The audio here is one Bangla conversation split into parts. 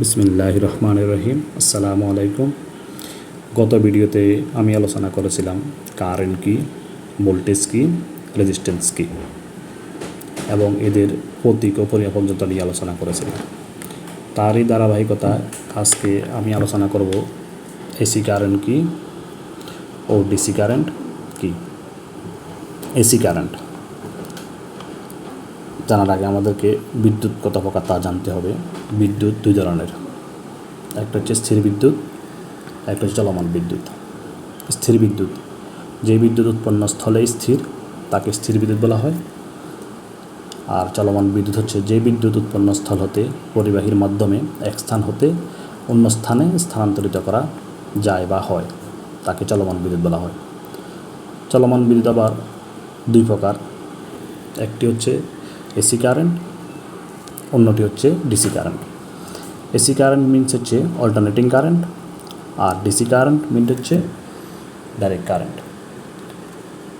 বিসমিল্লাহ রহমান রহিম আসসালামু আলাইকুম গত ভিডিওতে আমি আলোচনা করেছিলাম কারেন্ট কি ভোল্টেজ কি রেজিস্ট্যান্স কি এবং এদের প্রতীক ও পরিমাপক যন্ত্র নিয়ে আলোচনা করেছিলাম। তারই ধারাবাহিকতা আজকে আমি আলোচনা করব এসি কারেন্ট কি ও ডিসি কারেন্ট কি। এসি কারেন্ট জানার আগে আমাদেরকে বিদ্যুৎ কত প্রকার তা জানতে হবে। বিদ্যুৎ দুই ধরনের। একটা হচ্ছে স্থির বিদ্যুৎ, একটা হচ্ছে চলমান বিদ্যুৎ। স্থির বিদ্যুৎ, যে বিদ্যুৎ উৎপন্ন স্থলে স্থির, তাকে স্থির বিদ্যুৎ বলা হয়। আর চলমান বিদ্যুৎ হচ্ছে যে বিদ্যুৎ উৎপন্ন স্থল হতে, পরিবাহীর মাধ্যমে এক স্থান হতে, অন্য স্থানে স্থানান্তরিত করা যায় বা হয়। তাকে চলমান বিদ্যুৎ বলা হয়। চলমান বিদ্যুৎ আবার দুই প্রকার। একটি হচ্ছে এসি কারেন্ট অন্যটি হচ্ছে DC current AC current means হচ্ছে অল্টারনেটিং কারেন্ট আর ডিসি কারেন্ট মিনস হচ্ছে ডাইরেক্ট কারেন্ট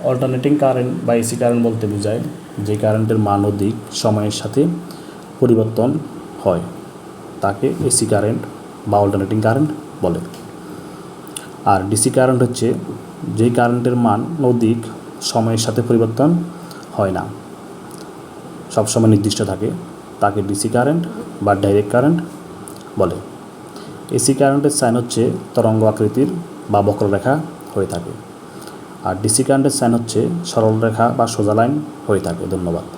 অল্টারনেটিং কারেন্ট বা এসি কারেন্ট বলতে বোঝায় যে কারেন্টের মান ও দিক সময়ের সাথে পরিবর্তন হয়। তাকে এসি কারেন্ট বা অল্টারনেটিং কারেন্ট বলে। আর ডিসি কারেন্ট হচ্ছে যে কারেন্টের মান ও দিক সময়ের সাথে পরিবর্তন হয় না। সবসময় নির্দিষ্ট থাকে। তাকে ডিসি কারেন্ট বা ডাইরেক্ট কারেন্ট বলে। এসি কারেন্টের সাইন হচ্ছে তরঙ্গ আকৃতির বা বক্ররেখা হয়ে থাকে। আর ডিসি কারেন্টের সাইন হচ্ছে সরল রেখা বা সোজা লাইন হয়ে থাকে। ধন্যবাদ।